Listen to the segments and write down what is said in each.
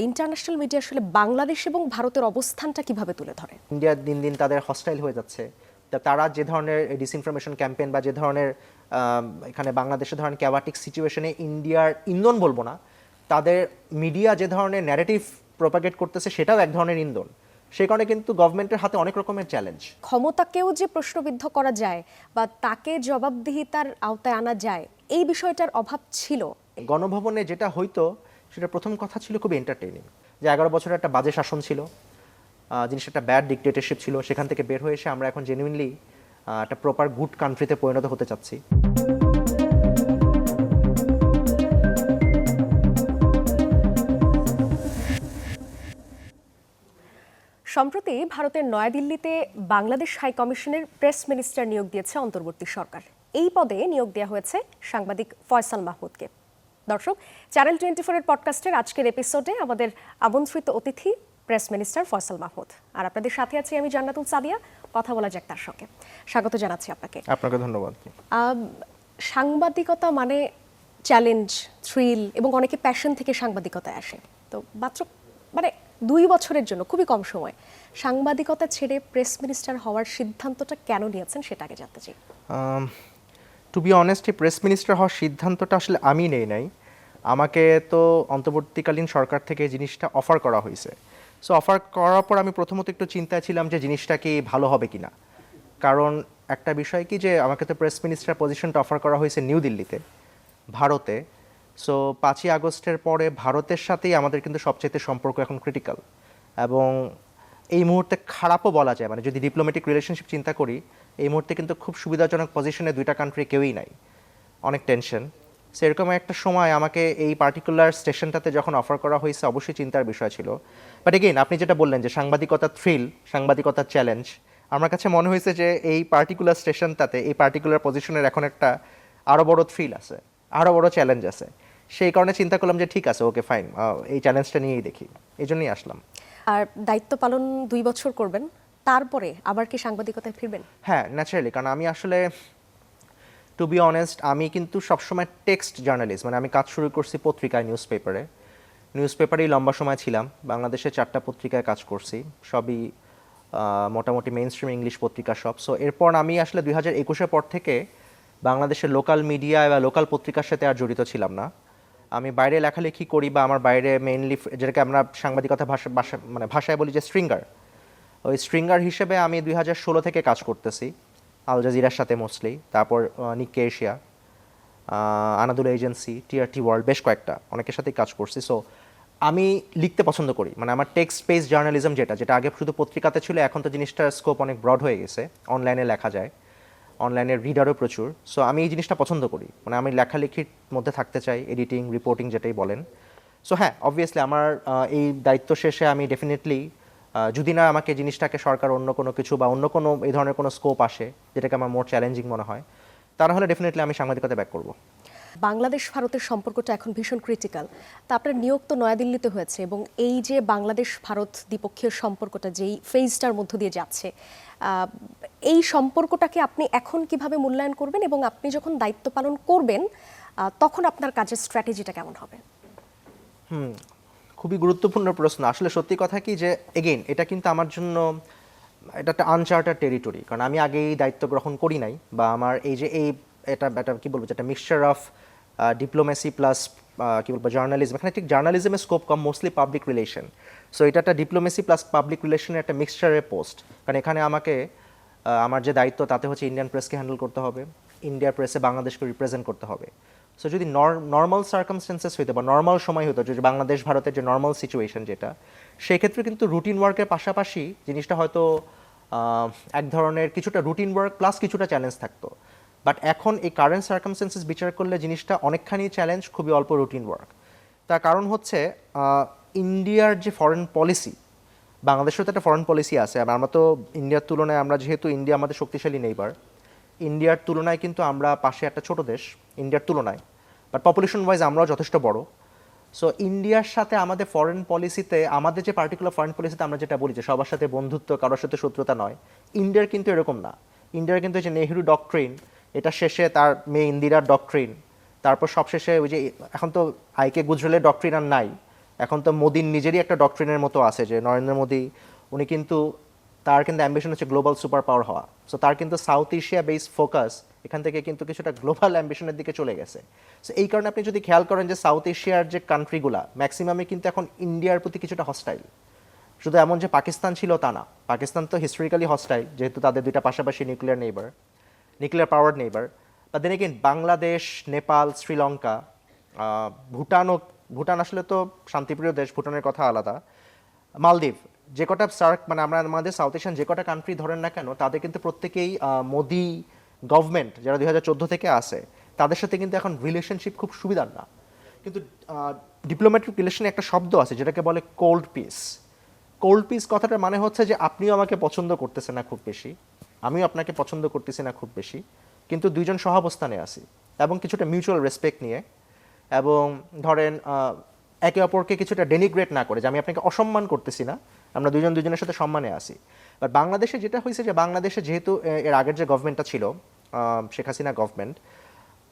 International media আসলে বাংলাদেশ এবং ভারতের অবস্থানটা কীভাবে তুলে ধরে? ইন্ডিয়া দিন দিন তাদের হস্টাইল হয়ে যাচ্ছে। তা তারা যে ধরনের ডিসইনফরমেশন ক্যাম্পেইন বা যে ধরনের এখানে বাংলাদেশে ধরনের ক্যাবাটিক সিচুয়েশনে ইন্ডিয়ার ইন্ধন বলব না তাদের মিডিয়া যে ধরনের ন্যারেটিভ প্রপাগেট করতেছে সেটাও এক ধরনের ইন্ধন। সেই কারণে কিন্তু গভর্নমেন্টের হাতে অনেক রকমের চ্যালেঞ্জ ক্ষমতাকেও যে প্রশ্নবিদ্ধ করা যায় বা তাকে জবাবদিহিতার আওতায় আনা যায় এই বিষয়টার অভাব ছিল। গণভবনে যেটা হইতো সেটা প্রথম কথা ছিল খুব এন্টারটেইনিং যে এগারো বছরের একটা বাজে শাসন ছিল জিনিসটা একটা ব্যাড ডিকটেটরশিপ ছিল, সেখান থেকে বের হয়ে এসে আমরা এখন জেনুইনলি একটা প্রপার গুড কান্ট্রিতে পরিণত হতে চাচ্ছি। সম্প্রতি ভারতের নয়াদিল্লিতে বাংলাদেশ হাই কমিশনের প্রেস মিনিস্টার নিয়োগ দিয়েছে অন্তর্বর্তী সরকার। এই পদে নিয়োগ দেওয়া হয়েছে সাংবাদিক ফয়সাল মাহমুদকে। দর্শক চ্যানেল টোয়েন্টি ফোরের পডকাস্টের আজকের এপিসোডে আমাদের আমন্ত্রিত অতিথি প্রেস মিনিস্টার ফয়সাল মাহমুদ। আর আপনাদের সাথে আছি আমি জান্নাতুল সাদিয়া কথা বলা যাক তার সঙ্গে। স্বাগত জানাচ্ছি আপনাকে। আপনাকে ধন্যবাদ। সাংবাদিকতা মানে চ্যালেঞ্জ থ্রিল এবং অনেকে প্যাশন থেকে সাংবাদিকতায় আসে। তো মাত্র মানে দুই বছরের জন্য খুবই কম সময় সাংবাদিকতা ছেড়ে প্রেস মিনিস্টার হওয়ার সিদ্ধান্তটা কেন নিয়েছেন সেটা আগে জানতে চাই। টু বি অনেস্ট এই প্রেস মিনিস্টার হওয়ার সিদ্ধান্তটা আসলে আমি নেই নাই। আমাকে তো অন্তর্বর্তীকালীন সরকার থেকে জিনিসটা অফার করা হয়েছে। সো অফার করার পর আমি প্রথমত একটু চিন্তায় ছিলাম যে জিনিসটা কি ভালো হবে কিনা। কারণ একটা বিষয় কি যে আমাকে তো প্রেস মিনিস্টার পজিশনটা অফার করা হয়েছে নিউ দিল্লিতে ভারতে। সো পাঁচই আগস্টের পরে ভারতের সাথেই আমাদের কিন্তু সবচাইতে সম্পর্ক এখন ক্রিটিক্যাল এবং এই মুহূর্তে খারাপও বলা যায়। মানে যদি ডিপ্লোম্যাটিক রিলেশনশিপ চিন্তা করি এই মুহূর্তে কিন্তু খুব সুবিধাজনক পজিশনে দুইটা কান্ট্রি কেউই নাই। অনেক টেনশন সেরকম একটা সময় আমাকে এই পার্টিকুলার স্টেশনটাতে যখন অফার করা হয়েছে, অবশ্যই চিন্তার বিষয় ছিল। বাট এগেইন আপনি যেটা বললেন যে সাংবাদিকতা থ্রিল সাংবাদিকতার চ্যালেঞ্জ আমার কাছে মনে হয়েছে যে এই পার্টিকুলার স্টেশনটাতে এই পার্টিকুলার পজিশনের এখন একটা আরও বড় থ্রিল আছে আরও বড় চ্যালেঞ্জ আছে। সেই কারণে চিন্তা করলাম যে ঠিক আছে ওকে ফাইন এই চ্যালেঞ্জটা নিয়েই দেখি। এই জন্যই আসলাম। আর দায়িত্ব পালন দুই বছর করবেন। তারপরে আবার কি সাংবাদিকতায় ফিরবেন? হ্যাঁ ন্যাচারালি কারণ আমি আসলে টু বি অনেস্ট আমি কিন্তু সবসময় টেক্সট জার্নালিস্ট মানে আমি কাজ শুরু করছি পত্রিকায় নিউজ পেপারে নিউজ পেপারেই লম্বা সময় ছিলাম, বাংলাদেশে চারটা পত্রিকায় কাজ করছি, সবই মোটামুটি মেইন স্ট্রিম ইংলিশ পত্রিকা সব। সো এরপর আমি আসলে দুই হাজার একুশের পর থেকে বাংলাদেশের লোকাল মিডিয়া বা লোকাল পত্রিকার সাথে আর জড়িত ছিলাম না। আমি বাইরে লেখালেখি করি বা আমার বাইরে মেইনলি যেটাকে আমরা সাংবাদিকতা ভাষা মানে ভাষায় বলি যে স্ট্রিঙ্গার ওই স্ট্রিঙ্গার হিসেবে আমি দুই হাজার ষোলো থেকে কাজ করতেছি, আল জাজিরার সাথে মোস্টলি তারপর Nikkei Asia Anadolu agency TRT World বেশ কয়েকটা, অনেকের সাথেই কাজ করছি। সো আমি লিখতে পছন্দ করি মানে আমার টেক্সট স্পেস জার্নালিজম যেটা যেটা আগে শুধু পত্রিকাতে ছিল, এখন তো জিনিসটার স্কোপ অনেক ব্রড হয়ে গেছে। অনলাইনে লেখা যায় অনলাইনের রিডারও প্রচুর। সো আমি এই জিনিসটা পছন্দ করি মানে আমি লেখালেখির মধ্যে থাকতে চাই এডিটিং রিপোর্টিং যেটাই বলেন। সো হ্যাঁ অবভিয়াসলি আমার এই দায়িত্ব শেষে আমি ডেফিনেটলি যদি না আমাকে জিনিসটাকে সরকার অন্য কোনো কিছু বা অন্য কোনো এই ধরনের কোনো স্কোপ আসে যেটাকে আমার মোর চ্যালেঞ্জিং মনে হয় তাহলে ডেফিনেটলি আমি সাংবাদিকতা ব্যাক করব। বাংলাদেশ ভারতের সম্পর্কটা এখন ভীষণ ক্রিটিক্যাল তা আপনার নিয়োগ তো নয়াদিল্লিতে হয়েছে এবং এই যে বাংলাদেশ ভারত দ্বিপক্ষীয় সম্পর্কটা যেই ফেজটার মধ্য দিয়ে যাচ্ছে এই সম্পর্কটাকে আপনি এখন কীভাবে মূল্যায়ন করবেন এবং আপনি যখন দায়িত্ব পালন করবেন তখন আপনার কাজের স্ট্র্যাটেজিটা কেমন হবে? খুবই গুরুত্বপূর্ণ প্রশ্ন। আসলে সত্যি কথা কি যে এগেইন এটা কিন্তু আমার জন্য, এটা একটা আনচার্টার টেরিটরি কারণ আমি আগে এই দায়িত্ব গ্রহণ করি নাই বা আমার এই যে, এই এটা এটা কি বলব যেটা মিক্সচার অফ ডিপ্লোমেসি প্লাস কি বলব জার্নালিজম এখানে ঠিক জার্নালিজমের স্কোপ কম মোস্টলি পাবলিক রিলেশন সো এটা একটা ডিপ্লোমেসি প্লাস পাবলিক রিলেশনের একটা মিক্সচারের পোস্ট কারণ এখানে আমাকে আমার যে দায়িত্ব, তাতে হচ্ছে ইন্ডিয়ান প্রেসকে হ্যান্ডেল করতে হবে। ইন্ডিয়ার প্রেসে বাংলাদেশকে রিপ্রেজেন্ট করতে হবে। সো যদি নর্মাল সার্কামস্টেন্সেস হইতো বা নর্মাল সময় হতো যে বাংলাদেশ, ভারতের যে নর্মাল সিচুয়েশন যেটা, সেক্ষেত্রে কিন্তু রুটিন ওয়ার্কের পাশাপাশি জিনিসটা হয়তো এক ধরনের কিছুটা রুটিন ওয়ার্ক প্লাস কিছুটা চ্যালেঞ্জ থাকতো। বাট এখন এই কারেন্ট সার্কামস্টেন্সেস বিচার করলে জিনিসটা অনেকখানি চ্যালেঞ্জ খুবই অল্প রুটিন ওয়ার্ক তার কারণ হচ্ছে ইন্ডিয়ার যে ফরেন পলিসি বাংলাদেশের তো একটা ফরেন পলিসি আছে আমরা তো ইন্ডিয়ার তুলনায়, আমরা যেহেতু ইন্ডিয়া আমাদের শক্তিশালী নেইবার ইন্ডিয়ার তুলনায় কিন্তু আমরা পাশে একটা ছোট দেশ ইন্ডিয়ার তুলনায়। বাট পপুলেশন ওয়াইজ আমরাও যথেষ্ট বড়। সো ইন্ডিয়ার সাথে আমাদের ফরেন পলিসিতে আমাদের যে পার্টিকুলার ফরেন পলিসিতে আমরা যেটা বলি যে সবার সাথে বন্ধুত্ব, কারোর সাথে শত্রুতা নয় ইন্ডিয়ার কিন্তু এরকম না। ইন্ডিয়ার কিন্তু যে নেহরু ডকট্রিন এটা শেষে তার মেয়ে ইন্দিরার ডকট্রিন তারপর সবশেষে ওই যে এখন তো আইকে গুজরালের ডকট্রিন আর নাই। এখন তো মোদির নিজেরই একটা ডক্ট্রিনের মতো আছে যে নরেন্দ্র মোদী, উনি কিন্তু তার কিন্তু অ্যাম্বিশন হচ্ছে গ্লোবাল সুপার পাওয়ার হওয়া। সো তার কিন্তু সাউথ এশিয়া বেস ফোকাস এখান থেকে কিন্তু কিছুটা গ্লোবাল অ্যাম্বিশনের দিকে চলে গেছে। সো এই কারণে আপনি যদি খেয়াল করেন যে সাউথ এশিয়ার যে কান্ট্রিগুলা ম্যাক্সিমামে কিন্তু এখন ইন্ডিয়ার প্রতি কিছুটা হস্টাইল শুধু এমন যে পাকিস্তান ছিল তা না, পাকিস্তান তো হিস্টোরিক্যালি হস্টাইল যেহেতু তাদের দুইটা পাশাপাশি nuclear neighbour nuclear power neighbour বা দেন এগেন বাংলাদেশ, নেপাল, শ্রীলঙ্কা ভুটানও, ভুটান আসলে তো শান্তিপ্রিয় দেশ, ভুটানের কথা আলাদা। মালদ্বীপ যে কটা সার্ক মানে আমরা আমাদের সাউথ এশিয়ান যে কটা কান্ট্রি ধরেন না কেন, তাদের কিন্তু প্রত্যেকেই মোদি গভর্নমেন্ট যারা দুই হাজার চোদ্দ থেকে আসে, তাদের সাথে কিন্তু এখন রিলেশনশিপ খুব সুবিধার না। কিন্তু ডিপ্লোম্যাটিক রিলেশনে একটা শব্দ আছে, যেটাকে বলে কোল্ড পিস কোল্ড পিস কথাটার মানে হচ্ছে যে আপনিও আমাকে পছন্দ করতেছেন না খুব বেশি, আমিও আপনাকে পছন্দ করতেছি না খুব বেশি, কিন্তু দুইজন সহাবস্থানে আছি, এবং কিছুটা মিউচুয়াল রেসপেক্ট নিয়ে, এবং ধরেন একে অপরকে কিছুটা ডেনিগ্রেট না করে, যে আমি আপনাকে অসম্মান করতেছি না আমরা দুজন দুজনের সাথে সম্মানে আসি বাট বাংলাদেশে যেটা হয়েছে যে বাংলাদেশে যেহেতু এর আগের যে গভর্নমেন্টটা ছিল শেখ হাসিনা গভর্নমেন্ট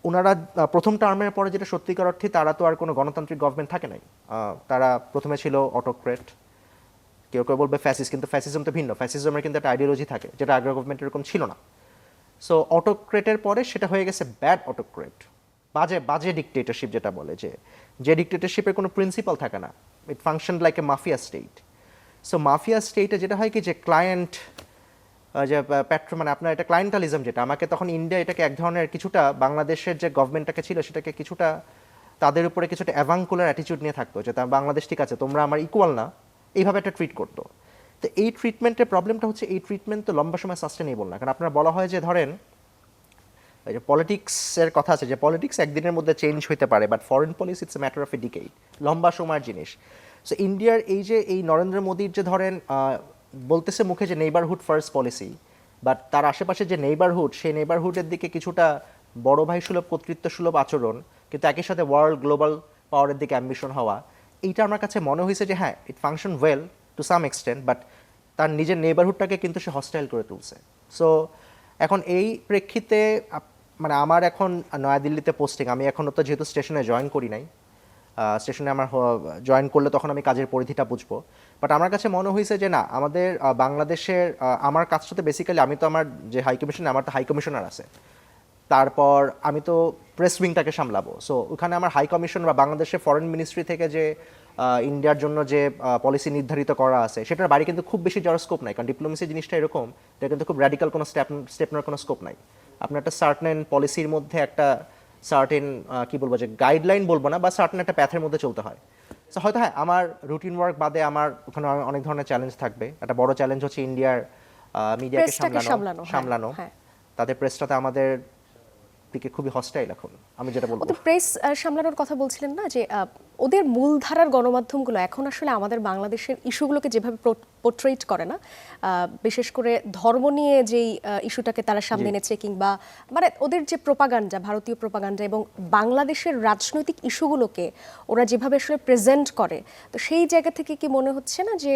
ওনারা প্রথম টার্মের পরে যেটা সত্যিকার অর্থে তারা তো আর কোনো গণতান্ত্রিক গভর্নমেন্ট থাকে নাই। তারা প্রথমে ছিল অটোক্রেট কেউ কেউ বলবে ফ্যাসিস কিন্তু ফ্যাসিজম তো ভিন্ন। ফ্যাসিজমের কিন্তু একটা আইডিওলজি থাকে, যেটা আগের গভর্নমেন্ট এরকম ছিল না। সো অটোক্রেটের পরে সেটা হয়ে গেছে ব্যাড অটোক্রেট বাজে বাজে ডিকটেটরশিপ যেটা বলে যে যে ডিকটেটরশিপের কোনো প্রিন্সিপাল থাকে না। It function like a mafia state so mafia স্টেটে যেটা হয় কি যে ক্লায়েন্ট যে প্যাট্রো মানে আপনার এটা ক্লায়েন্টালিজম যেটা, আমাকে তখন ইন্ডিয়া এটাকে এক ধরনের কিছুটা বাংলাদেশের যে গভর্নমেন্টটাকে ছিল সেটাকে কিছুটা তাদের উপরে কিছুটা অ্যাভাঙ্কুলার অ্যাটিচিউড নিয়ে থাকতো যে বাংলাদেশ ঠিক আছে, তোমরা আমার ইকুয়াল না। এইভাবে একটা ট্রিট করতো। তো এই ট্রিটমেন্টের প্রবলেমটা হচ্ছে এই ট্রিটমেন্ট তো লম্বা সময় সাস্টেনেবল না। কারণ আপনার বলা হয় যে, ধরেন, এই যে পলিটিক্সের কথা আছে যে পলিটিক্স একদিনের মধ্যে চেঞ্জ হইতে পারে but foreign policy it's matter of a decade লম্বা সময়ের জিনিস। সো ইন্ডিয়ার এই যে, এই নরেন্দ্র মোদীর যে ধরেন বলতেছে মুখে যে নেইবারহুড ফার্স্ট পলিসি বাট তার আশেপাশে যে নেইবারহুড সেই নেইবারহুডের দিকে কিছুটা বড় ভাই সুলভ, কর্তৃত্ব সুলভ আচরণ, কিন্তু একই সাথে ওয়ার্ল্ড গ্লোবাল পাওয়ারের দিকে অ্যাম্বিশন হওয়া, এইটা আমার কাছে মনে হয়েছে যে হ্যাঁ it function well to some extent but তার নিজের নেইবারহুডটাকে কিন্তু সে হস্টাইল করে তুলছে। সো এখন এই প্রেক্ষিতে মানে আমার এখন নয়াদিল্লিতে পোস্টিং আমি এখনও তো যেহেতু স্টেশনে জয়েন করি নাই স্টেশনে আমার জয়েন করলে তখন আমি কাজের পরিধিটা বুঝব। বাট আমার কাছে মনে হয়েছে যে না, আমাদের বাংলাদেশের আমার কাজটা তো বেসিক্যালি আমি তো আমার যে হাই কমিশন আমার তো হাই কমিশনার আছে। তারপর আমি তো প্রেস উইংটাকে সামলাবো। সো ওখানে আমার হাই কমিশন বা বাংলাদেশের ফরেন মিনিস্ট্রি থেকে যে ইন্ডিয়ার জন্য যে পলিসি নির্ধারিত করা আছে, সেটার বাড়ি কিন্তু খুব বেশি যাওয়ার স্কোপ নাই। কারণ ডিপ্লোমেসি জিনিসটা এরকম, এটা কিন্তু খুব র্যাডিক্যাল কোনো স্টেপ স্টেপ নেওয়ার কোনো স্কোপ নাই। আপনার একটা সার্টেন পলিসির মধ্যে একটা সার্টেন কি বলব যে গাইডলাইন বলব না বা সার্টেন একটা প্যাথের মধ্যে চলতে হয়। সো হয়তো হ্যাঁ আমার রুটিন ওয়ার্ক বাদে আমার ওখানে অনেক- ধরনের চ্যালেঞ্জ থাকবে। একটা বড় চ্যালেঞ্জ হচ্ছে ইন্ডিয়ার মিডিয়াকে সামলানো, সামলানো হ্যাঁ, হ্যাঁ। তাদের প্রেসটাতে আমাদের দিকে খুবই হস্টাইল এখন আমি যেটা বলব। প্রেস সামলানোর কথা বলছিলেন না যে ওদের মূলধারার গণমাধ্যমগুলো এখন আসলে আমাদের বাংলাদেশের ইস্যুগুলোকে যেভাবে পোর্ট্রেট করে না বিশেষ করে ধর্ম নিয়ে যেই ইস্যুটাকে তারা সামনে এনেছে কিংবা মানে ওদের যে প্রোপাগান্ডা ভারতীয় প্রোপাগান্ডা এবং বাংলাদেশের রাজনৈতিক ইস্যুগুলোকে ওরা যেভাবে আসলে প্রেজেন্ট করে তো সেই জায়গা থেকে কি মনে হচ্ছে না যে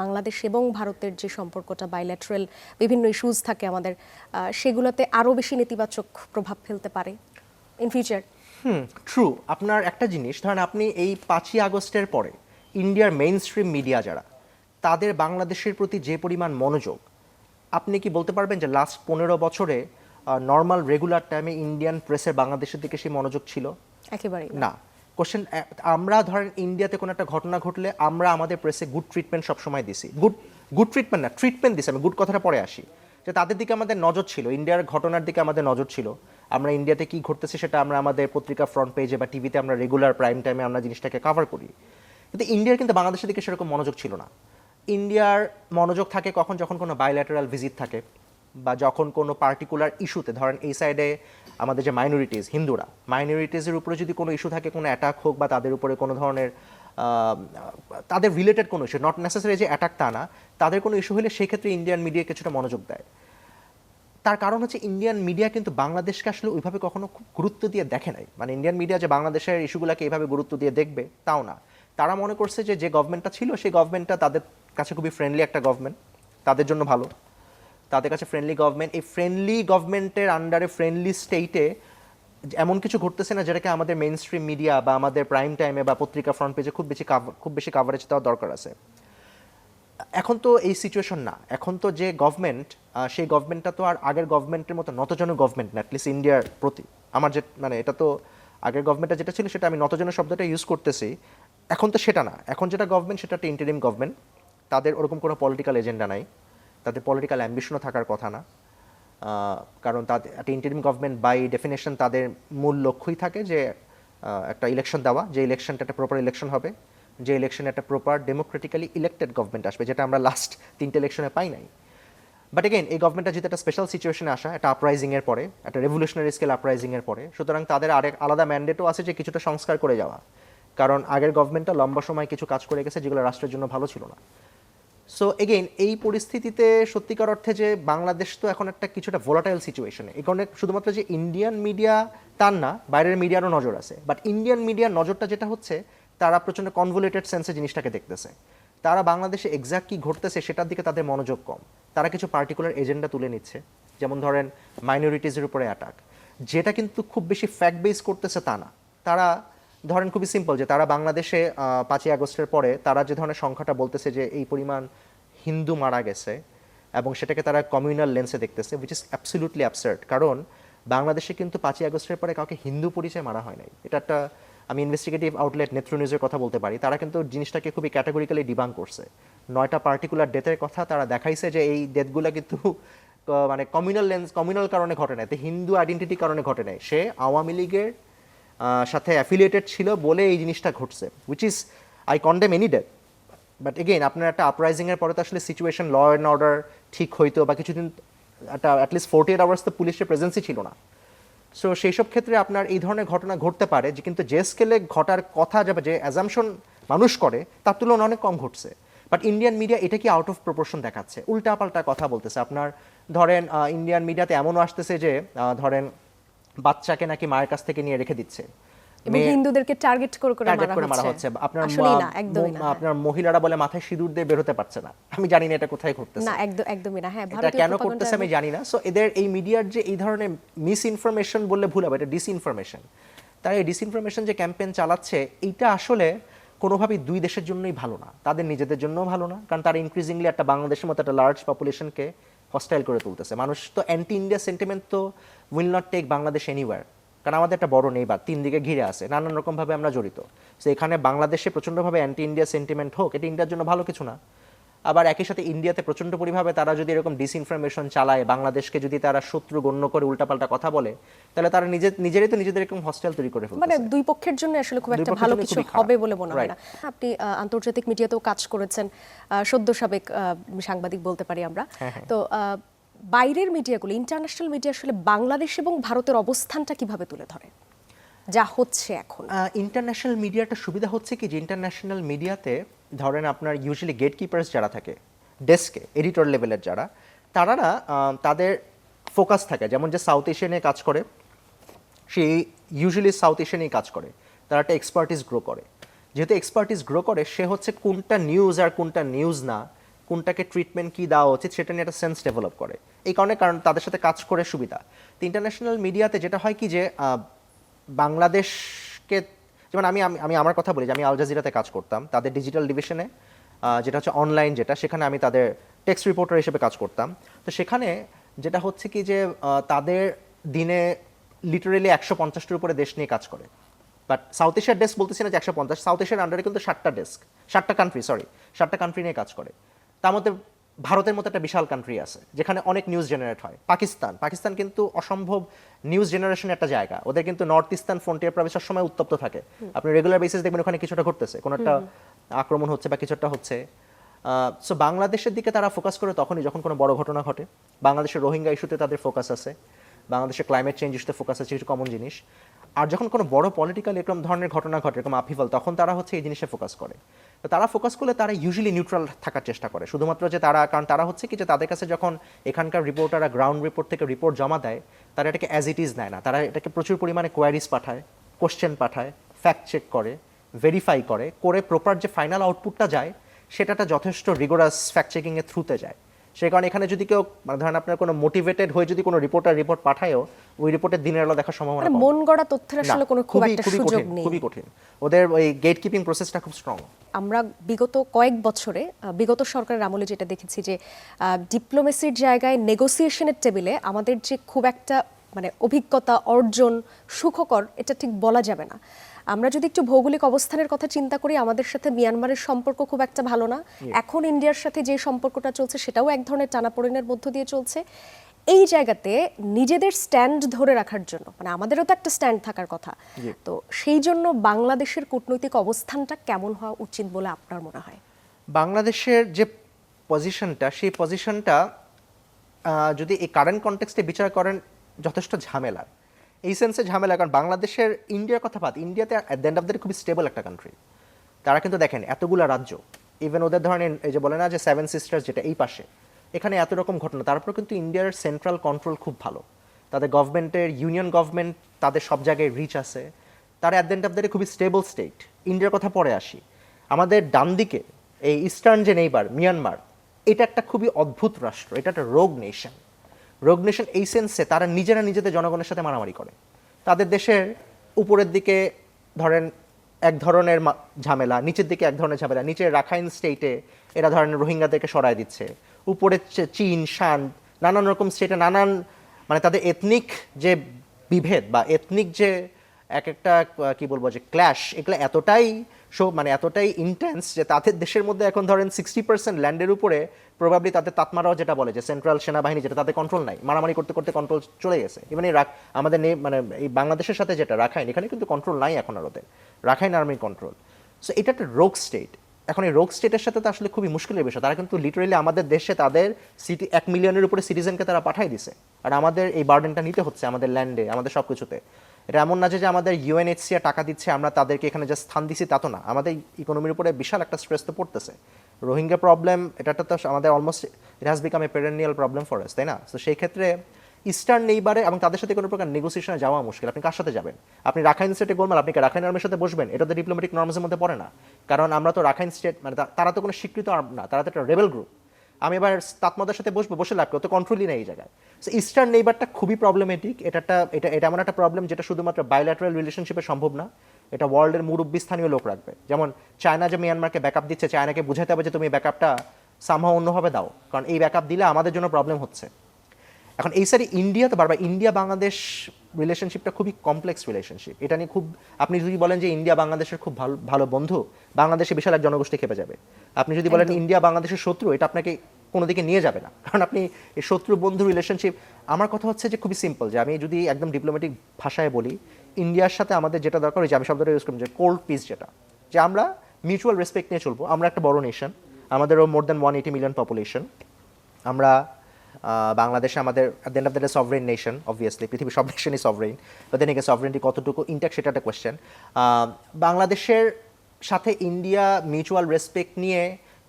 বাংলাদেশ এবং ভারতের যে সম্পর্কটা বাইল্যাটারাল বিভিন্ন ইস্যুজ থাকে আমাদের সেগুলোতে আরও বেশি নেতিবাচক প্রভাব ফেলতে পারে ইন ফিউচার হুম ট্রু আপনার একটা জিনিস ধরেন আপনি এই পাঁচই আগস্টের পরে ইন্ডিয়ার মেইন স্ট্রিম মিডিয়া যারা তাদের বাংলাদেশের প্রতি যে পরিমাণ মনোযোগ আপনি কি বলতে পারবেন যে লাস্ট পনেরো বছরে নর্মাল রেগুলার টাইমে ইন্ডিয়ান প্রেসের বাংলাদেশের দিকে সেই মনোযোগ ছিল? একেবারেই না। না। কোশ্চেন আমরা ধরেন ইন্ডিয়াতে কোনো একটা ঘটনা ঘটলে আমরা আমাদের প্রেসে গুড ট্রিটমেন্ট সবসময় দিছি। গুড গুড ট্রিটমেন্ট না ট্রিটমেন্ট দিছি আমি গুড কথাটা পরে আসি। যে তাদের দিকে আমাদের নজর ছিল, ইন্ডিয়ার ঘটনার দিকে আমাদের নজর ছিল। আমরা ইন্ডিয়াতে কি ঘটতেছে সেটা আমরা আমাদের পত্রিকা ফ্রন্ট পেজে বা টিভিতে আমরা রেগুলার প্রাইম টাইমে আমরা জিনিসটাকে কভার করি। কিন্তু ইন্ডিয়ার কিন্তু বাংলাদেশের দিকে সেরকম মনোযোগ ছিল না। ইন্ডিয়ার মনোযোগ থাকে কখন? যখন কোনো বাইল্যাটারাল ভিজিট থাকে বা যখন কোনো পার্টিকুলার ইস্যুতে ধরেন এই সাইডে আমাদের যে মাইনরিটিস হিন্দুরা মাইনরিটিসের উপরে যদি কোনো ইস্যু থাকে, কোনো অ্যাটাক হোক বা তাদের উপরে কোনো ধরনের তাদের রিলেটেড কোনো ইস্যু নট নেসেসারি যে অ্যাটাক তা না, তাদের কোনো ইস্যু হলে সেক্ষেত্রে ইন্ডিয়ান মিডিয়া কিছুটা মনোযোগ দেয়। তার কারণ হচ্ছে ইন্ডিয়ান মিডিয়া কিন্তু বাংলাদেশকে আসলে ওইভাবে কখনো খুব গুরুত্ব দিয়ে দেখে নাই। মানে ইন্ডিয়ান মিডিয়া যে বাংলাদেশের ইস্যুগুলোকে এইভাবে গুরুত্ব দিয়ে দেখবে, তাও না। তারা মনে করছে যে যে গভর্নমেন্টটা ছিল, সেই গভর্নমেন্টটা তাদের কাছে খুবই ফ্রেন্ডলি একটা গভর্নমেন্ট তাদের জন্য ভালো। তাদের কাছে ফ্রেন্ডলি গভর্নমেন্ট এই ফ্রেন্ডলি গভর্নমেন্টের আন্ডারে ফ্রেন্ডলি স্টেটে এমন কিছু ঘটতেছে না যেটাকে আমাদের মেইন স্ট্রিম মিডিয়া বা আমাদের প্রাইম টাইমে বা পত্রিকা ফ্রন্ট পেজে খুব বেশি খুব বেশি কাভারেজ দেওয়া দরকার আছে। এখন তো এই সিচুয়েশন না। এখন তো যে গভর্নমেন্ট সেই গভর্নমেন্টটা তো আর আগের গভর্নমেন্টের মতো নতজন গভর্নমেন্ট না অ্যাটলিস্ট ইন্ডিয়ার প্রতি। আমার যে মানে এটা তো আগের গভর্নমেন্টটা যেটা ছিল সেটা আমি নতজন শব্দটা ইউজ করতেছি। এখন তো সেটা না। এখন যেটা গভর্নমেন্ট সেটা একটা ইন্টারিম গভর্নমেন্ট তাদের ওরকম কোনো পলিটিক্যাল এজেন্ডা নাই। তাদের পলিটিক্যাল অ্যাম্বিশনও থাকার কথা না। কারণ তাদের একটা ইন্টারিম গভর্নমেন্ট বাই ডেফিনেশন তাদের মূল লক্ষ্যই থাকে যে একটা ইলেকশন দেওয়া, যে ইলেকশনটা একটা প্রপার ইলেকশন হবে, যে ইলেকশনে একটা প্রপার ডেমোক্রেটিক্যালি ইলেক্টেড গভর্নমেন্ট আসবে, যেটা আমরা লাস্ট তিনটে ইলেকশনে পাই নাই। বাট এগেন এই গভর্নমেন্টটা যেহেতু একটা স্পেশাল সিচুয়েশনে আসা, একটা আপরাইজিং এর পরে, একটা রেভলিউশনারি স্কেল আপরাইজিং এর পরে, সুতরাং তাদের আরেক আলাদা ম্যান্ডেটও আছে যে কিছুটা সংস্কার করে যাওয়া। কারণ আগের গভর্নমেন্টটা লম্বা সময় কিছু কাজ করে গেছে, যেগুলো রাষ্ট্রের জন্য ভালো ছিল না। সো এগেইন এই পরিস্থিতিতে সত্যিকার অর্থে যে বাংলাদেশ তো এখন একটা কিছুটা ভোলাটাইল সিচুয়েশনে এই কারণে শুধুমাত্র যে ইন্ডিয়ান মিডিয়া তার না, বাইরের মিডিয়ারও নজর আছে। বাট ইন্ডিয়ান মিডিয়ার নজরটা যেটা হচ্ছে, তারা প্রচণ্ড কনভোলেটেড সেন্সে জিনিসটাকে দেখতেছে। তারা বাংলাদেশে এক্স্যাক্ট কী ঘটতেছে সেটার দিকে তাদের মনোযোগ কম। তারা কিছু পার্টিকুলার এজেন্ডা তুলে নিচ্ছে, যেমন ধরেন মাইনরিটিজের উপরে অ্যাটাক যেটা কিন্তু খুব বেশি ফ্যাক্ট বেস করতেছে তা না। তারা ধরেন খুবই সিম্পল যে তারা বাংলাদেশে পাঁচই আগস্টের পরে তারা যে ধরনের সংখ্যাটা বলতেছে যে এই পরিমাণ হিন্দু মারা গেছে এবং সেটাকে তারা কমিউনাল লেন্সে দেখতেছে উইচ ইজ অ্যাবসলিউটলি অ্যাবসার্ড কারণ বাংলাদেশে কিন্তু পাঁচই আগস্টের পরে কাউকে হিন্দু পরিচয় মারা হয় নাই। এটা একটা, আমি ইনভেস্টিগেটিভ আউটলেট নেত্র নিউজের কথা বলতে পারি, তারা কিন্তু জিনিসটাকে খুবই ক্যাটাগরিক্যালি ডিবাং করছে। নয়টা পার্টিকুলার ডেথের কথা তারা দেখাইছে যে এই ডেথগুলো কিন্তু মানে কমিউনাল লেন্স কমিউনাল কারণে ঘটে নাই হিন্দু আইডেন্টিটি কারণে ঘটে নাই। সে আওয়ামী লীগের সাথে অ্যাফিলিয়েটেড ছিল বলে এই জিনিসটা ঘটছে which is I condemn any death but again আপনার একটা আপরাইজিং এর পরে তো আসলে সিচুয়েশন ল অ্যান্ড অর্ডার ঠিক হইতো বা কিছুদিন, একটা অ্যাটলিস্ট ফোর্টি এইট আওয়ার্স তো পুলিশের প্রেজেন্সই ছিল না। সো সেই সব ক্ষেত্রে আপনার এই ধরনের ঘটনা ঘটতে পারে, যে কিন্তু যে স্কেলে ঘটার কথা যাবে যে অ্যাজামশন মানুষ করে, তার তুলনায় অনেক কম ঘটছে। বাট ইন্ডিয়ান মিডিয়া এটা কি আউট অফ প্রপোর্শন দেখাচ্ছে? উল্টাপাল্টা কথা বলতেছে। আপনার ধরেন ইন্ডিয়ান মিডিয়াতে এমনও আসতেছে যে ধরেন বাচ্চাকে নাকি মায়ের কাছ থেকে নিয়ে রেখে দিচ্ছে। হিন্দুদেরকে টার্গেট করে করে টার্গেট করে মারা মারা হচ্ছে। আপনার না একদমই না। আপনার মহিলারা বলে মাথায় সিঁদুর দিয়ে বের হতে পারছে না। আমি জানি না এটা কোথায় ঘটতেছে। না একদম একদমই না। হ্যাঁ এটা কেন করতেছে আমি জানি না। সো এদের এই মিডিয়ার যে এই ধরনের মিস ইনফরমেশন বললে ভুল হবে এটা ডিসইনফরমেশন তারা এই ডিসইনফরমেশন যে ক্যাম্পেইন চালাচ্ছে এইটা আসলে কোনোভাবেই দুই দেশের জন্যই ভালো না। তাদের নিজেদের জন্যও ভালো না। কারণ তারা ইনক্রিজিংলি একটা বাংলাদেশের মতো একটা লার্জ পপুলেশনকে হস্টাইল করে তুলতেছে। মানুষ তো অ্যান্টি ইন্ডিয়া সেন্টিমেন্ট তো will not take Bangladesh anywhere কারণ আমাদের একটা বড় নেইবার, তিন দিকে ঘিরে আছে, নানান রকমভাবে আমরা জড়িত। সো এখানে বাংলাদেশে প্রচণ্ডভাবে অ্যান্টি ইন্ডিয়া সেন্টিমেন্ট হোক, এটা ইন্ডিয়ার জন্য ভালো কিছু না। আবার একই সাথে ইন্ডিয়াতে প্রচণ্ড পরিভাবে তারা যদি এরকম ডিসইনফরমেশন চালায় বাংলাদেশকে যদি তারা শত্রু গণ্য করে উল্টাপাল্টা কথা বলে তাহলে তারা নিজে নিজেরাই তো নিজেদের এরকম হস্টেল তৈরি করে মানে দুই পক্ষের জন্য আসলে খুব একটা ভালো কিছু হবে বলে মনে হয় না। আপনি আন্তর্জাতিক মিডিয়াতেও কাজ করেছেন। সদ্য সাবেক সাংবাদিক বলতে পারি আমরা। হ্যাঁ, হ্যাঁ। তো আহ, বাইরের মিডিয়াগুলো ইন্টারন্যাশনাল মিডিয়া আসলে বাংলাদেশ এবং ভারতের অবস্থানটা কীভাবে তুলে ধরে? যা হচ্ছে এখন। ইন্টারন্যাশনাল মিডিয়াটা সুবিধা হচ্ছে কি? যে ইন্টারন্যাশনাল মিডিয়াতে ধরেন আপনার ইউজুয়ালি গেট কিপার্স যারা থাকে ডেস্কে এডিটর লেভেলের যারা, তারা না তাদের ফোকাস থাকে। যেমন যে সাউথ এশিয়ানে কাজ করে, সে ইউজুয়ালি সাউথ এশিয়ানেই কাজ করে। তারা একটা এক্সপার্টিস গ্রো করে। যেহেতু এক্সপার্টিস গ্রো করে, সে হচ্ছে কোনটা নিউজ আর কোনটা নিউজ না, কোনটাকে ট্রিটমেন্ট কি দেওয়া উচিত, সেটা নিয়ে একটা সেন্স ডেভেলপ করে। এই কারণে কারণ তাদের সাথে কাজ করে সুবিধা। তো ইন্টারন্যাশনাল মিডিয়াতে যেটা হয় কি যে বাংলাদেশকে যেমন আমি, আমি- আমি আমার কথা বলি যে আমি আল জাজিরাতে কাজ করতাম, তাদের ডিজিটাল ডিভিশনে যেটা হচ্ছে অনলাইন যেটা সেখানে আমি তাদের টেক্সট রিপোর্টার হিসেবে কাজ করতাম। তো সেখানে যেটা হচ্ছে কি যে তাদের দিনে লিটারেলি একশো পঞ্চাশটার উপরে দেশ নিয়ে কাজ করে। বাট সাউথ এশিয়ার ডেস্ক বলতেছি না যে একশো পঞ্চাশ সাউথ এশিয়ার আন্ডারে কিন্তু ষাটটা ডেস্ক ষাটটা কান্ট্রি সরি ষাটটা কান্ট্রি নিয়ে কাজ করে। তার মধ্যে ভারতের মতো একটা বিশাল কান্ট্রি আছে যেখানে অনেক নিউজ জেনারেট হয়। পাকিস্তান পাকিস্তান কিন্তু অসম্ভব নিউজ জেনারেশনের একটা জায়গা। ওদের কিন্তু নর্থ ইস্টার্ন ফ্রন্টিয়ার প্রায় সময় উত্তপ্ত থাকে। আপনি রেগুলার বেসিস দেখবেন ওখানে কিছুটা ঘটতেছে। কোনো একটা আক্রমণ হচ্ছে বা কিছুটা হচ্ছে। সো বাংলাদেশের দিকে তারা ফোকাস করে তখনই যখন কোনো বড় ঘটনা ঘটে। বাংলাদেশের রোহিঙ্গা ইস্যুতে তাদের ফোকাস আছে। বাংলাদেশের ক্লাইমেট চেঞ্জ ইস্যুতে ফোকাস আছে কিছু কমন জিনিস। আর যখন কোনো বড় পলিটিক্যাল এরকম ধরনের ঘটনা ঘটে, এরকম আফিফল তখন তারা হচ্ছে এই জিনিসে ফোকাস করে। তো তারা ফোকাস করলে তারা ইউজুয়ালি নিউট্রাল থাকার চেষ্টা করে। শুধুমাত্র যে তারা, কারণ তারা হচ্ছে কি যে তাদের কাছে যখন এখানকার রিপোর্টাররা গ্রাউন্ড রিপোর্ট থেকে রিপোর্ট জমা দেয়, তারা এটাকে অ্যাজ ইট ইজ নেয় না। তারা এটাকে প্রচুর পরিমাণে কোয়ারিজ পাঠায় কোশ্চেন পাঠায় ফ্যাক্ট চেক করে ভেরিফাই করে করে প্রপার যে ফাইনাল আউটপুটটা যায় সেটাটা যথেষ্ট রিগোরাস ফ্যাক্ট চেকিংয়ের থ্রুতে যায়। সেই কারণে এখানে যদি কেউ মানে ধরেন আপনার কোনো মোটিভেটেড হয়ে যদি কোনো রিপোর্টার রিপোর্ট পাঠায়ও ওই রিপোর্টের দিনের আলো দেখার সম্ভাবনা মানে। মন গড়া তথ্যের আসলে কোনো খুব একটা সুযোগ নেই। খুবই কঠিন। ওদের ওই গেট কিপিং প্রসেসটা খুব স্ট্রং আমরা বিগত কয়েক বছরে বিগত সরকারের আমলে যেটা দেখেছি যে ডিপ্লোমেসির জায়গায় নেগোসিয়েশনের টেবিলে আমাদের যে খুব একটা মানে অভিজ্ঞতা অর্জন সুখকর এটা ঠিক বলা যাবে না। আমরা যদি একটু ভৌগোলিক অবস্থানের কথা চিন্তা করি আমাদের সাথে মিয়ানমারের সম্পর্ক খুব একটা ভালো না। এখন ইন্ডিয়ার সাথে যে সম্পর্কটা চলছে সেটাও এক ধরনের টানাপোড়েনের মধ্য দিয়ে চলছে। এই জায়গাতে নিজেদের স্ট্যান্ড ধরে রাখার জন্য মানে আমাদেরও তো একটা স্ট্যান্ড থাকার কথা। তো সেই জন্য বাংলাদেশের কূটনৈতিক অবস্থানটা কেমন হওয়া উচিত বলে আপনার মনে হয়? বাংলাদেশের যে পজিশনটা সেই পজিশনটা যদি এই কারেন্ট কনটেক্সটে বিচার করেন যথেষ্ট ঝামেলার। এই সেন্সে ঝামেলা, কারণ বাংলাদেশের ইন্ডিয়ার কথা বাদ ইন্ডিয়াতে at the end of the খুবই স্টেবল একটা কান্ট্রি তারা কিন্তু দেখেন, এতগুলো রাজ্য ইভেন ওদের ধরেন এই যে বলে না যে সেভেন সিস্টার্স যেটা এই পাশে, এখানে এত রকম ঘটনা তারপর কিন্তু ইন্ডিয়ার সেন্ট্রাল কন্ট্রোল খুব ভালো। তাদের গভর্নমেন্টের ইউনিয়ন গভর্নমেন্ট তাদের সব জায়গায় রিচ আছে। তারা at the end of the খুবই স্টেবল স্টেট ইন্ডিয়ার কথা পরে আসি। আমাদের ডান দিকে এই ইস্টার্ন যে নেইবার মিয়ানমার এটা একটা খুবই অদ্ভুত রাষ্ট্র, এটা একটা রোগ নেশন রোগ নেশন এই সেন্সে তারা নিজেরা নিজেদের জনগণের সাথে মারামারি করে। তাদের দেশের উপরের দিকে ধরেন এক ধরনের ঝামেলা, নিচের দিকে এক ধরনের ঝামেলা, নিচের রাখাইন স্টেটে এরা ধরেন রোহিঙ্গাদেরকে সরায় দিচ্ছে। উপরে চীন, শান, নানান রকম স্টেটে নানান মানে তাদের এথনিক যে বিভেদ বা এথনিক যে এক একটা কি বলব যে ক্ল্যাশ এগুলো এতটাই শো মানে এতটাই ইন্টেন্স যে তাদের দেশের মধ্যে এখন ধরেন সিক্সটি পার্সেন্ট ল্যান্ডের উপরে প্রবাবলি তাদের তাতমারাও যেটা বলে যে সেন্ট্রাল সেনাবাহিনী যেটা, তাদের কন্ট্রোল নাই। মারামারি করতে করতে কন্ট্রোল চলে গেছে। ইভেন এই রাখ আমাদের মানে এই বাংলাদেশের সাথে যেটা, রাখাইন, এখানে কিন্তু কন্ট্রোল নাই এখন আর ওদের। রাখাইন আর্মি কন্ট্রোল সো এটা একটা রোগ স্টেট এখন এই রোগ স্টেটের সাথে তো আসলে খুবই মুশকিলের বিষয়। তারা কিন্তু লিটারেলি আমাদের দেশে তাদের সিটি এক মিলিয়নের উপরে সিটিজেনকে তারা পাঠাই দিছে। আর আমাদের এই বার্ডেনটা নিতে হচ্ছে আমাদের ল্যান্ডে আমাদের সব কিছুতে এটা এমন না যে আমাদের ইউএনএইচসিআর টাকা দিচ্ছে, আমরা তাদেরকে এখানে যে স্থান দিছি তা তো না। আমাদের ইকোনমির উপরে বিশাল একটা স্ট্রেস তো পড়তেছে। রোহিঙ্গা প্রবলেম এটা তো আমাদের almost it has become a perennial problem for us তাই না? তো সেই ক্ষেত্রে ইস্টার্ন নেইবারে এবং তাদের সাথে কোনো প্রকার নেগোসিয়েশনে যাওয়া মুশকিল। আপনি কার সাথে যাবেন? আপনি রাখাইন স্টেটে গোলমাল, আপনি রাখাইন আর্মির সাথে বসবেন? এটা তো ডিপ্লোমেটিক নর্মসের মধ্যে পড়ে না। কারণ আমরা তো রাখাইন স্টেট মানে তারা তো কোনো স্বীকৃত আর্ম না, তারা তো একটা রেবেল গ্রুপ আমি এবার তাতমাদের সাথে বসবো, বসে লাভ তো কন্ট্রোলই নেই এই জায়গায়। সো ইস্টার্ন নেইবারটা খুবই প্রবলেমেটিক এটা একটা এটা এটা এমন একটা প্রবলেম যেটা শুধুমাত্র বায়োল্যাটারাল রিলেশনশিপে সম্ভব না। এটা ওয়ার্ল্ডের মুরব্বী স্থানীয় লোক রাখবে। যেমন চায়না যে মিয়ানমারকে ব্যাকআপ দিচ্ছে চায়নাকে বুঝাতে হবে যে তুমি ব্যাকআপটা সামহাও অন্যভাবে দাও। কারণ এই ব্যাকআপ দিলে আমাদের জন্য প্রবলেম হচ্ছে। এখন এই সাইডে ইন্ডিয়া তো বারবার ইন্ডিয়া বাংলাদেশ রিলেশনশিপটা খুবই কমপ্লেক্স রিলেশনশিপ এটা নিয়ে খুব আপনি যদি বলেন যে ইন্ডিয়া বাংলাদেশের খুব ভালো ভালো বন্ধু বাংলাদেশে বিশাল এক জনগোষ্ঠী খেপে যাবে। আপনি যদি বলেন ইন্ডিয়া বাংলাদেশের শত্রু এটা আপনাকে কোনো দিকে নিয়ে যাবে না। কারণ আপনি শত্রু বন্ধু রিলেশনশিপ আমার কথা হচ্ছে যে খুবই সিম্পল যে আমি যদি একদম ডিপ্লোম্যাটিক ভাষায় বলি ইন্ডিয়ার সাথে আমাদের যেটা দরকার যে আমি শব্দটা ইউজ করলাম যে কোল্ড পিস যেটা, যে আমরা মিউচুয়াল রেসপেক্ট নিয়ে চলবো। আমরা একটা বড় নেশন আমাদেরও more than one eighty million population আমরা বাংলাদেশে আমাদের then of the sovereign nation obviously পৃথিবীর সব নেশনই সভরেন দেন এগে সভরেনটি কতটুকু ইন্ট্যাক্ট সেটা একটা কোয়েশ্চেন বাংলাদেশের সাথে ইন্ডিয়া মিউচুয়াল রেসপেক্ট নিয়ে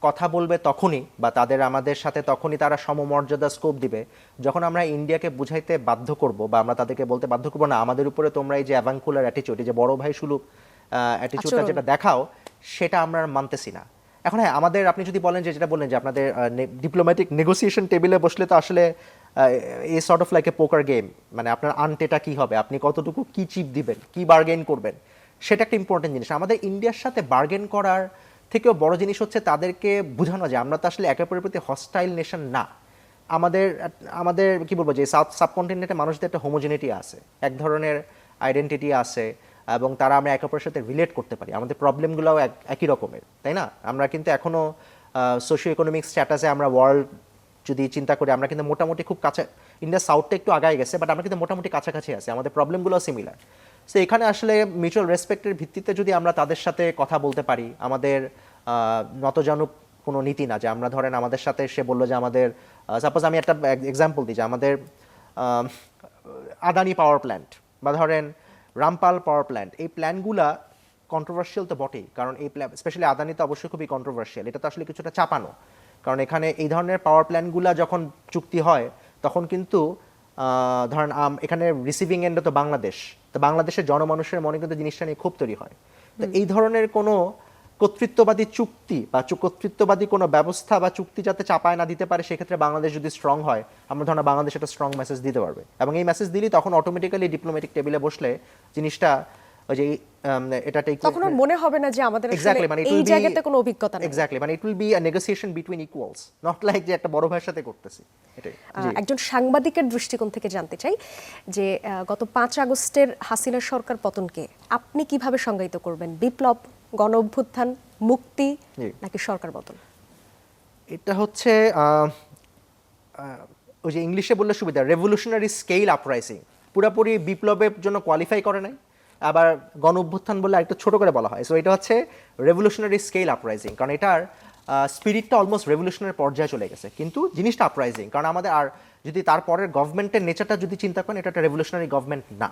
কথা বলবে তখনই বা তাদের আমাদের সাথে তখনই তারা সমমর্যাদা স্কোপ দিবে। যখন আমরা ইন্ডিয়াকে বুঝাইতে বাধ্য করব বা আমরা তাদেরকে বলতে বাধ্য করব না আমাদের উপরে তোমরা এই যে অ্যাভাঙ্কুলার অ্যাটিচিউড এই যে বড় ভাই সুলুক অ্যাটিচিউডটা যেটা দেখাও সেটা আমরা মানতেছি না। এখন হ্যাঁ আমাদের আপনি যদি বলেন যে যেটা বললেন যে আপনাদের ডিপ্লোম্যাটিক নেগোসিয়েশন টেবিলে বসলে তো আসলে a sort of like a poker game মানে আপনার আনটেটা কি হবে? আপনি কতটুকু কি চিপ দিবেন কি বার্গেন করবেন? সেটা একটা ইম্পর্টেন্ট জিনিস। আমাদের ইন্ডিয়ার সাথে বার্গেন করার থেকেও বড় জিনিস হচ্ছে তাদেরকে বোঝানো যায়। আমরা তো আসলে একে অপরের প্রতি হস্টাইল নেশন না। আমাদের আমাদের কি বলব যে সাউথ সাবকন্টিনেন্টে মানুষদের একটা হোমোজেনিটি আছে, এক ধরনের আইডেন্টিটি আছে এবং তারা আমরা একে অপরের সাথে রিলেট করতে পারি। আমাদের প্রবলেমগুলোও এক, একই রকমের, তাই না? আমরা কিন্তু এখনও সোশিও ইকোনমিক স্ট্যাটাসে আমরা ওয়ার্ল্ড যদি চিন্তা করি, আমরা কিন্তু মোটামুটি খুব কাছে ইন্ডিয়া সাউথটা একটু আগায় গেছে বাট আমরা কিন্তু মোটামুটি কাছাকাছি আছি। আমাদের প্রবলেমগুলো সিমিলার সো এখানে আসলে মিউচুয়াল রেসপেক্টের ভিত্তিতে যদি আমরা তাদের সাথে কথা বলতে পারি আমাদের আহ, নতজানুক কোনো নীতি না যে আমরা ধরেন আমাদের সাথে সে বলল যে আমাদের সাপোজ আমি একটা এক্সাম্পল দিই যে আমাদের আদানি পাওয়ার প্ল্যান্ট বা ধরেন রামপাল পাওয়ার প্ল্যান্ট এই প্ল্যানগুলা কন্ট্রোভার্সিয়াল তো বটেই কারণ এই স্পেশালি আদানি তো অবশ্যই খুবই কন্ট্রোভার্সিয়াল এটা তো আসলে কিছুটা চাপানো। কারণ এখানে এই ধরনের পাওয়ার প্ল্যানগুলা যখন চুক্তি হয় তখন কিন্তু ধরেন আম- এখানে রিসিভিং এন্ডে তো বাংলাদেশ। তো বাংলাদেশের জনমানুষের মনে কিন্তু জিনিসটা নিয়ে খুব তৈরি হয়। তো এই ধরনের কোনো কর্তৃত্ববাদী চুক্তি বা কর্তৃত্ববাদী কোনো ব্যবস্থা বা চুক্তি যাতে চাপায় না দিতে পারে সেক্ষেত্রে বাংলাদেশ যদি স্ট্রং হয় আমরা ধরো বাংলাদেশ একটা স্ট্রং মেসেজ দিতে পারবে। এবং এই মেসেজ দিলেই তখন অটোমেটিক্যালি ডিপ্লোমেটিক টেবিলে বসলে জিনিসটা ওই যে এই, এটা take- তখন মনে হবে না যে আমাদের Exactly, মানে এই জায়গাতে কোনো অভিজ্ঞতা নেই। এক্স্যাক্টলি মানে it will be a negotiation between equals not like যে একটা বড় সাথে করতেছি। এটাই। একজন সাংবাদিকের দৃষ্টিকোণ থেকে জানতে চাই যে গত পাঁচ আগস্টের হাসিনা সরকার পতনকে আপনি কীভাবে সংজ্ঞায়িত করবেন? বিপ্লব গণ অভ্যুত্থান মুক্তি নাকি সরকার পতন? এটা হচ্ছে ওই যে ইংলিশে বললে সুবিধা রেভলিউশনারি স্কেল আপরাইজিং পুরোপুরি বিপ্লবের জন্য কোয়ালিফাই করে নাই। আবার গণ অভ্যুত্থান বলে একটু ছোট করে বলা হয়। সো এটা হচ্ছে রেভলিউশনারি স্কেল আপরাইজিং কারণ এটার স্পিরিটটা অলমোস্ট রেভলিউশনারি পর্যায়ে চলে গেছে। কিন্তু জিনিসটা আপরাইজিং কারণ আমাদের আর যদি তারপরের গভর্নমেন্টের নেচারটা যদি চিন্তা করেন, এটা একটা রেভলিউশনারি গভর্নমেন্ট না।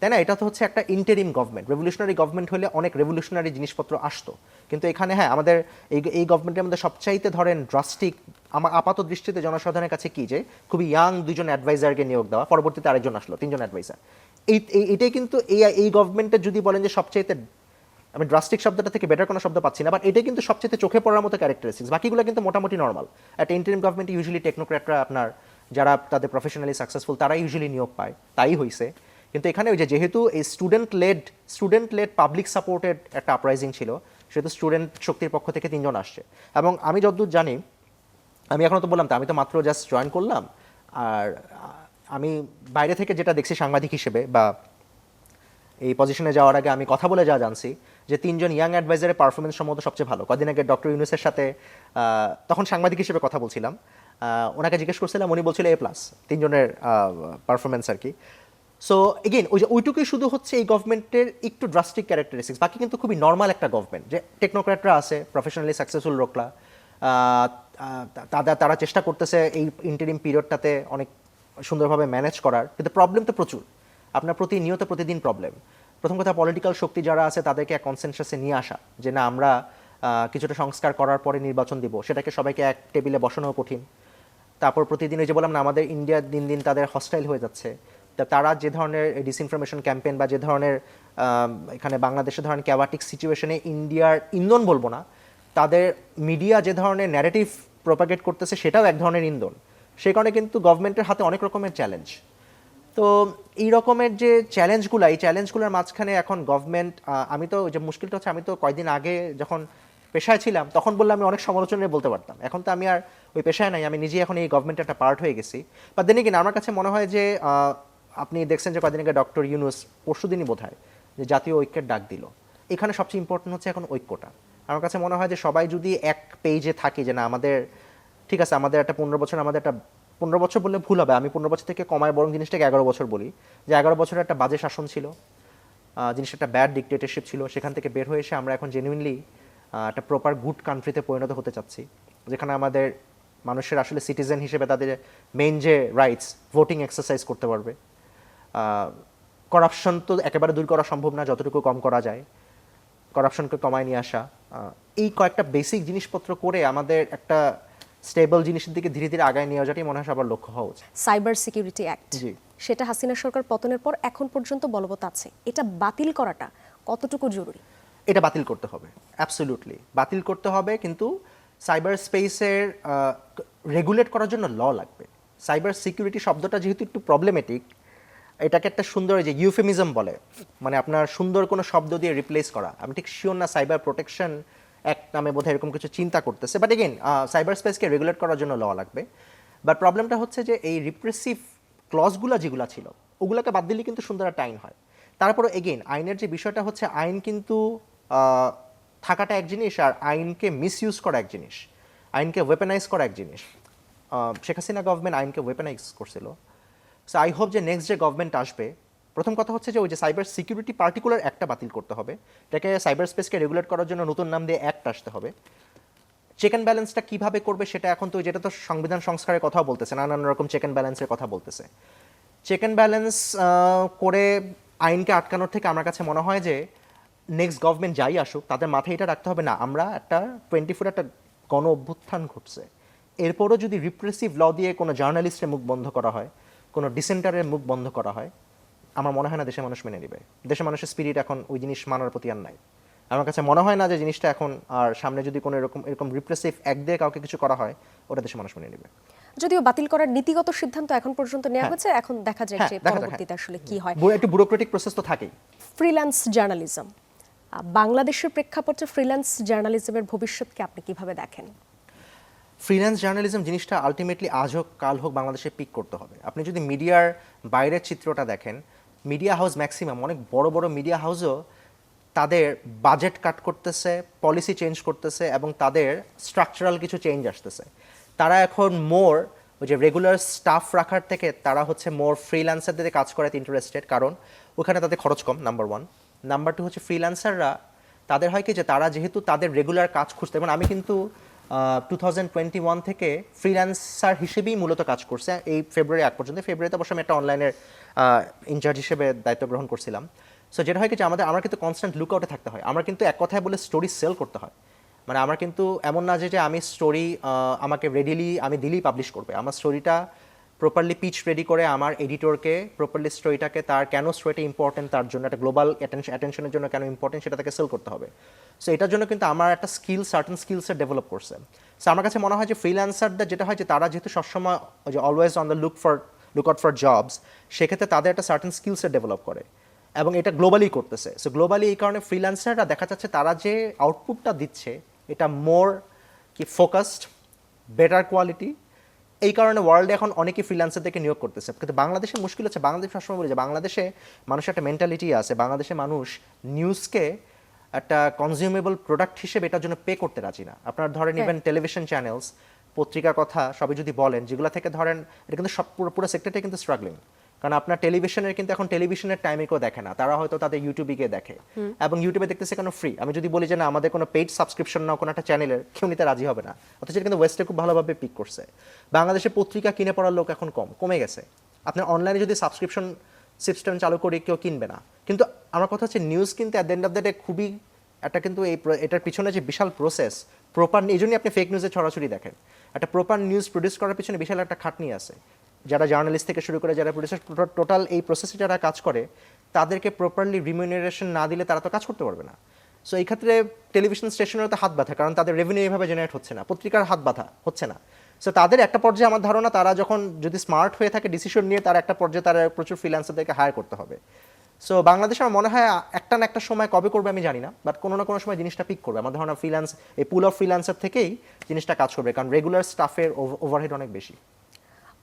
তাই না? এটা তো হচ্ছে একটা ইন্টারিম গভর্নমেন্ট রেভলিউশনারি গভর্নমেন্ট হলে অনেক রেভলিউশনারি জিনিসপত্র আসতো। কিন্তু এখানে হ্যাঁ আমাদের এই এই গভর্নমেন্টের মধ্যে সবচাইতে ধরেন ড্রাস্টিক আমার আপাত দৃষ্টিতে জনসাধারণের কাছে কি যে, খুবই ইয়াং দুজন অ্যাডভাইজারকে নিয়োগ দেওয়া, পরবর্তীতে আরেকজন আসলো, তিনজন অ্যাডভাইজার এই এটাই কিন্তু এই এই গভর্নমেন্টের যদি বলেন যে সবচাইতে, আমি ড্রাস্টিক শব্দটা থেকে বেটার কোনো শব্দ পাচ্ছি না বাট এটাই কিন্তু সবচেয়ে চোখে পড়ার মতো ক্যারেক্টারিস্টিক্স বাকিগুলো কিন্তু মোটামুটি নর্মাল একটা ইন্টারিম গভর্নমেন্ট ইউজুয়ালি টেকনোক্র্যাটরা আপনার, যারা তাদের প্রফেশনালি সাকসেসফুল তারাই ইউজুয়ালি নিয়োগ পায়। তাই হয়েছে কিন্তু এখানে ওই যেহেতু এই student led student led public supported একটা আপরাইজিং ছিল, সেহেতু স্টুডেন্ট শক্তির পক্ষ থেকে তিনজন আসছে। এবং আমি যতদূর জানি, আমি এখনও তো বললাম তো, আমি তো মাত্র জাস্ট জয়েন করলাম, আর আমি বাইরে থেকে যেটা দেখছি সাংবাদিক হিসেবে বা এই পজিশনে যাওয়ার আগে আমি কথা বলে যা জানছি, যে তিনজন ইয়াং অ্যাডভাইজারের পারফরমেন্স সম্ভবত সবচেয়ে ভালো। কদিন আগে ডক্টর ইউনুসের সাথে তখন সাংবাদিক হিসেবে কথা বলছিলাম ওনাকে জিজ্ঞেস করছিলাম, উনি বলছিল এ প্লাস তিনজনের পারফরমেন্স আর কি। সো এগেন ওই যে ওইটুকুই শুধু হচ্ছে এই গভর্নমেন্টের একটু ড্রাস্টিক ক্যারেক্টারিস্টিক্স বাকি কিন্তু খুবই নর্মাল একটা গভর্নমেন্ট যে টেকনোক্র্যাটরা আছে প্রফেশনালি সাকসেসফুল আহ, তারা তারা চেষ্টা করতেছে এই ইন্টারিম পিরিয়ডটাতে অনেক সুন্দরভাবে ম্যানেজ করার। কিন্তু প্রবলেম তো প্রচুর। আপনার প্রতি নিয়ত প্রতিদিন প্রবলেম প্রথম কথা পলিটিক্যাল শক্তি যারা আছে তাদেরকে এক কনসেনসাসে নিয়ে আসা যে না আমরা কিছুটা সংস্কার করার পরে নির্বাচন দিব। সেটাকে সবাইকে এক টেবিলে বসানো কঠিন। তারপর প্রতিদিন ওই যে বললাম না আমাদের ইন্ডিয়া দিন দিন তাদের হস্টাইল হয়ে যাচ্ছে। তা তারা যে ধরনের ডিসইনফরমেশন ক্যাম্পেইন বা যে ধরনের এখানে বাংলাদেশে ধরেন ক্যাওয়াটিক সিচুয়েশনে ইন্ডিয়ার ইন্ধন বলব না, তাদের মিডিয়া যে ধরনের ন্যারেটিভ প্রপাগেট করতেছে সেটাও এক ধরনের ইন্ধন। সেই কারণে কিন্তু গভর্নমেন্টের হাতে অনেক রকমের চ্যালেঞ্জ তো এই রকমের যে চ্যালেঞ্জগুলো এই চ্যালেঞ্জগুলোর মাঝখানে এখন গভর্নমেন্ট আমি তো যে মুশকিলটা হচ্ছে আমি তো কয়দিন আগে যখন পেশায় ছিলাম, তখন বললে আমি অনেক সমালোচনায় বলতে পারতাম। এখন তো আমি আর ওই পেশায় নাই, আমি নিজেই এখন এই গভর্নমেন্টের একটা পার্ট হয়ে গেছি। বা দেন আমার কাছে মনে হয় যে আপনি দেখছেন যে কয়দিন আগে ডক্টর ইউনুস পরশু দিনই বোধ হয় যে জাতীয় ঐক্যের ডাক দিল। এখানে সবচেয়ে ইম্পর্টেন্ট হচ্ছে এখন ঐক্যটা। আমার কাছে মনে হয় যে সবাই যদি এক পেজে থাকে যে না, আমাদের, ঠিক আছে, আমাদের একটা পনেরো বছর, আমাদের একটা পনেরো বছর বললে ভুল হবে। আমি পনেরো বছর থেকে কমায় বরং জিনিসটাকে এগারো বছর বলি। যে এগারো বছরের একটা বাজে শাসন ছিল জিনিসটা একটা ব্যাড ডিক্টেটরশিপ ছিল, সেখান থেকে বের হয়ে এসে আমরা এখন জেনুইনলি একটা প্রপার গুড কান্ট্রিতে পরিণত হতে চাচ্ছি। যেখানে আমাদের মানুষের আসলে সিটিজেন হিসেবে তাদের মেইন যে রাইটস ভোটিং এক্সারসাইজ করতে পারবে। করাপশন তো একেবারে দূর করা সম্ভব না যতটুকু কম করা যায়। করাপশনকে কমায় নিয়ে আসা। এই কয়েকটা বেসিক জিনিসপত্র করে আমাদের একটা স্টেবল জিনিসের দিকে ধীরে ধীরে আগায় নিয়ে যাওয়াটাই মনে হয় সবার লক্ষ্য হওয়া উচিত। সাইবার সিকিউরিটি অ্যাক্ট জি। সেটা হাসিনা সরকার পতনের পর এখন পর্যন্ত বলবৎ আছে। এটা বাতিল করাটা কতটুকু জরুরি? এটা বাতিল করতে হবে অ্যাবসলিউটলি বাতিল করতে হবে কিন্তু সাইবার স্পেসের রেগুলেট করার জন্য ল লাগবে। সাইবার সিকিউরিটি শব্দটা যেহেতু একটু প্রবলেমেটিক এটাকে একটা সুন্দর যে ইউফেমিজম বলে। মানে আপনার সুন্দর কোনো শব্দ দিয়ে রিপ্লেস করা। আমি ঠিক শিওর না সাইবার প্রোটেকশন অ্যাক্ট নামে বোধহয় এরকম কিছু চিন্তা করতেছে। বাট এগেন সাইবার স্পেসকে রেগুলেট করার জন্য ল লাগবে। বাট প্রবলেমটা হচ্ছে যে এই রিপ্রেসিভ ক্লজগুলো যেগুলো ছিল, ওগুলোকে বাদ দিলে কিন্তু সুন্দর একটা আইন হয়। তারপরে এগেন আইনের যে বিষয়টা হচ্ছে, আইন কিন্তু থাকাটা এক জিনিস আর আইনকে মিসইউজ করা এক জিনিস। আইনকে ওয়েপেনাইজ করা এক জিনিস। শেখ হাসিনা গভর্নমেন্ট আইনকে ওয়েপেনাইজ করছিল। সো আই হোপ যে নেক্সট যে গভর্নমেন্ট আসবে, প্রথম কথা হচ্ছে যে ওই যে সাইবার সিকিউরিটি পার্টিকুলার একটা বাতিল করতে হবে। এটাকে সাইবার স্পেসকে রেগুলেট করার জন্য নতুন নাম দিয়ে অ্যাক্ট আসতে হবে। চেক অ্যান্ড ব্যালেন্সটা কীভাবে করবে সেটা এখন তো যেটা তো সংবিধান সংস্কারের কথা বলতেছে, নানান রকম চেক অ্যান্ড ব্যালেন্সের কথা বলতেছে। চেক অ্যান্ড ব্যালেন্স করে আইনকে আটকানোর থেকে আমার কাছে মনে হয় যে নেক্সট গভর্নমেন্ট যাই আসুক, তাদের মাথায় এটা রাখতে হবে, না, আমরা একটা টোয়েন্টি ফোর একটা গণ অভ্যুত্থান ঘটছে। এরপরও যদি রিপ্রেসিভ ল দিয়ে কোনো জার্নালিস্টের মুখ বন্ধ করা হয় কোনো ডিসেন্টারের মুখ বন্ধ করা হয় আমার মনে হয় না দেশের মানুষ মেনে নেবে। দেশের মানুষের স্পিরিট এখন ওই জিনিস মানার প্রতি আর নাই। আমার কাছে মনে হয় না যে জিনিসটা এখন আর সামনে যদি কোনো এরকম এরকম রিপ্রেসিভ এক দিয়ে কাউকে কিছু করা হয় ওটা দেশে মানুষ মেনে নেবে। যদিও বাতিল করার নীতিগত সিদ্ধান্ত এখন পর্যন্ত নেওয়া হ্যাঁ। হয়েছে এখন দেখা যাক হ্যাঁ, যে পরবর্তীতে হ্যাঁ। আসলে কি হয়। একটু ব্যুরোক্রেটিক প্রসেস তো থাকেই। ফ্রিল্যান্স জার্নালিজম বাংলাদেশের প্রেক্ষাপটে ফ্রিল্যান্স জার্নালিজমের ভবিষ্যৎকে আপনি কীভাবে দেখেন? ফ্রিল্যান্স জার্নালিজম জিনিসটা আলটিমেটলি আজ হোক, কাল হোক, বাংলাদেশে পিক করতে হবে। আপনি যদি মিডিয়ার বাইরের চিত্রটা দেখেন মিডিয়া হাউস ম্যাক্সিমাম অনেক বড় বড় মিডিয়া হাউসও তাদের বাজেট কাট করতেছে পলিসি চেঞ্জ করতেছে এবং তাদের স্ট্রাকচারাল কিছু চেঞ্জ আসতেছে। তারা এখন মোর ওই যে রেগুলার স্টাফ রাখার থেকে তারা হচ্ছে মোর ফ্রিল্যান্সারদের কাজ করাতে ইন্টারেস্টেড কারণ ওখানে তাদের খরচ কম নাম্বার ওয়ান নাম্বার টু হচ্ছে ফ্রিল্যান্সাররা তাদের হয় কি যে তারা যেহেতু তাদের রেগুলার কাজ খুঁজতে এবং আমি কিন্তু টু থেকে ফ্রিল্যান্সার হিসেবেই মূলত কাজ করছে। এই ফেব্রুয়ারি আগ পর্যন্ত। ফেব্রুয়ারিতে অবশ্য আমি একটা অনলাইনের ইনচার্জ হিসেবে দায়িত্ব গ্রহণ করছিলাম। সো যেটা হয় কি যে আমাদের, আমার কিন্তু কনস্ট্যান্ট লুকআউটে থাকতে হয়। আমার কিন্তু এক কথায় বলে স্টোরি সেল করতে হয়। মানে আমার কিন্তু এমন না যে আমি স্টোরি আমাকে রেডিলি আমি দিলেই পাবলিশ করবে। আমার স্টোরিটা প্রপারলি পিচ রেডি করে আমার এডিটরকে প্রপারলি স্টোরিটাকে তার কেন স্টোরিটা ইম্পর্টেন্ট তার জন্য একটা গ্লোবাল অ্যাটেনশনের জন্য কেন ইম্পর্টেন্ট সেটা তাকে সেল করতে হবে। সো এটার জন্য কিন্তু আমার একটা স্কিল সার্টেন স্কিলসের ডেভেলপ করছে। সো আমার কাছে মনে হয় যে ফ্রিল্যান্সারদের যেটা হয় যে তারা যেহেতু সবসময় যে always on the look for look out for jobs সেক্ষেত্রে তাদের একটা সার্টেন স্কিলসের ডেভেলপ করে এবং এটা গ্লোবালি করতেছে। সো গ্লোবালি এই কারণে ফ্রিল্যান্সাররা দেখা যাচ্ছে তারা যে আউটপুটটা দিচ্ছে, এটা মোর কি ফোকাসড বেটার কোয়ালিটি এই কারণে ওয়ার্ল্ডে এখন অনেকে ফ্রিল্যান্সারদেরকে নিয়োগ করতেছে। কিন্তু বাংলাদেশে মুশকিল হচ্ছে বাংলাদেশ সবসময় বলি যে বাংলাদেশে মানুষের একটা মেন্টালিটি আছে বাংলাদেশে মানুষ নিউজকে একটা কনজিউমেবল প্রোডাক্ট হিসেবে এটার জন্য পে করতে রাজি না। আপনার ধরেন। ইভেন টেলিভিশন চ্যানেলস পত্রিকা কথা সবই যদি বলেন যেগুলো থেকে ধরেন এটা কিন্তু সব পুরো পুরো সেক্টরটাই কিন্তু স্ট্রাগলিং কারণ আপনার টেলিভিশনের কিন্তু এখন টেলিভিশনের টাইমে কেউ দেখে না। তারা হয়তো তাদের ইউটিউবে গিয়ে দেখে। এবং ইউটিউবে দেখতেছে কেন ফ্রি আমি যদি বলি যে না আমাদের কোনো পেইড সাবস্ক্রিপশন না কোনো একটা চ্যানেলের কেউ নিতে রাজি হবে না। অথচ কিন্তু ওয়েস্টে খুব ভালোভাবে পিক করছে। বাংলাদেশে পত্রিকা কিনে পড়ার লোক এখন কম কমে গেছে। আপনার অনলাইনে যদি সাবস্ক্রিপশন সিস্টেম চালু করে কেউ কিনবে না। কিন্তু আমার কথা হচ্ছে নিউজ কিন্তু at the end of the day খুবই একটা কিন্তু এই এটার পিছনে যে বিশাল প্রসেস প্রপার এই জন্যই আপনি ফেক নিউজে ছড়াছড়ি দেখেন। একটা প্রপার নিউজ প্রডিউস করার পিছনে বিশাল একটা খাটনি আছে। যারা জার্নালিস্ট থেকে শুরু করে যারা প্রডিউসার টোটাল এই প্রসেসে যারা কাজ করে, তাদেরকে প্রপারলি রিমিউনারেশন না দিলে তারা তো কাজ করতে পারবে না। সো এই ক্ষেত্রে টেলিভিশন স্টেশনের তো হাত বাঁধা, কারণ তাদের রেভিনিউ এইভাবে জেনারেট হচ্ছে না, পত্রিকার হাত বাঁধা হচ্ছে না। সো তাদের একটা পর্যায়ে আমার ধারণা, তারা যখন যদি স্মার্ট হয়ে থাকে ডিসিশন নিয়ে, তার একটা পর্যায়ে তারা প্রচুর ফ্রিল্যান্সারদেরকে হায়ার করতে হবে। সো বাংলাদেশে আমার মনে হয় একটা না একটা সময় কবে করবে আমি জানি না বাট কোনো না কোনো সময় জিনিসটা পিক করবে। আমার ধারণা ফ্রিল্যান্স এই পুল অফ ফ্রিল্যান্সার থেকেই জিনিসটা কাজ করবে, কারণ রেগুলার স্টাফের ওভারহেড অনেক বেশি।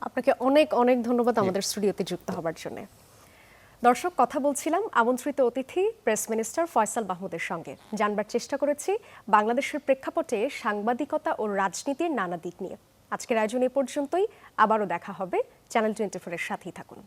আপনাকে অনেক অনেক ধন্যবাদ আমাদের স্টুডিওতে যুক্ত হবার জন্য। দর্শক কথা বলছিলাম আমন্ত্রিত অতিথি প্রেস মিনিস্টার ফয়সাল মাহমুদের সঙ্গে। জানবার চেষ্টা করেছি বাংলাদেশের প্রেক্ষাপটে সাংবাদিকতা ও রাজনীতির নানা দিক নিয়ে। আজকের আয়োজন এ পর্যন্তই। আবারও দেখা হবে চ্যানেল টোয়েন্টি ফোরের সাথেই থাকুন।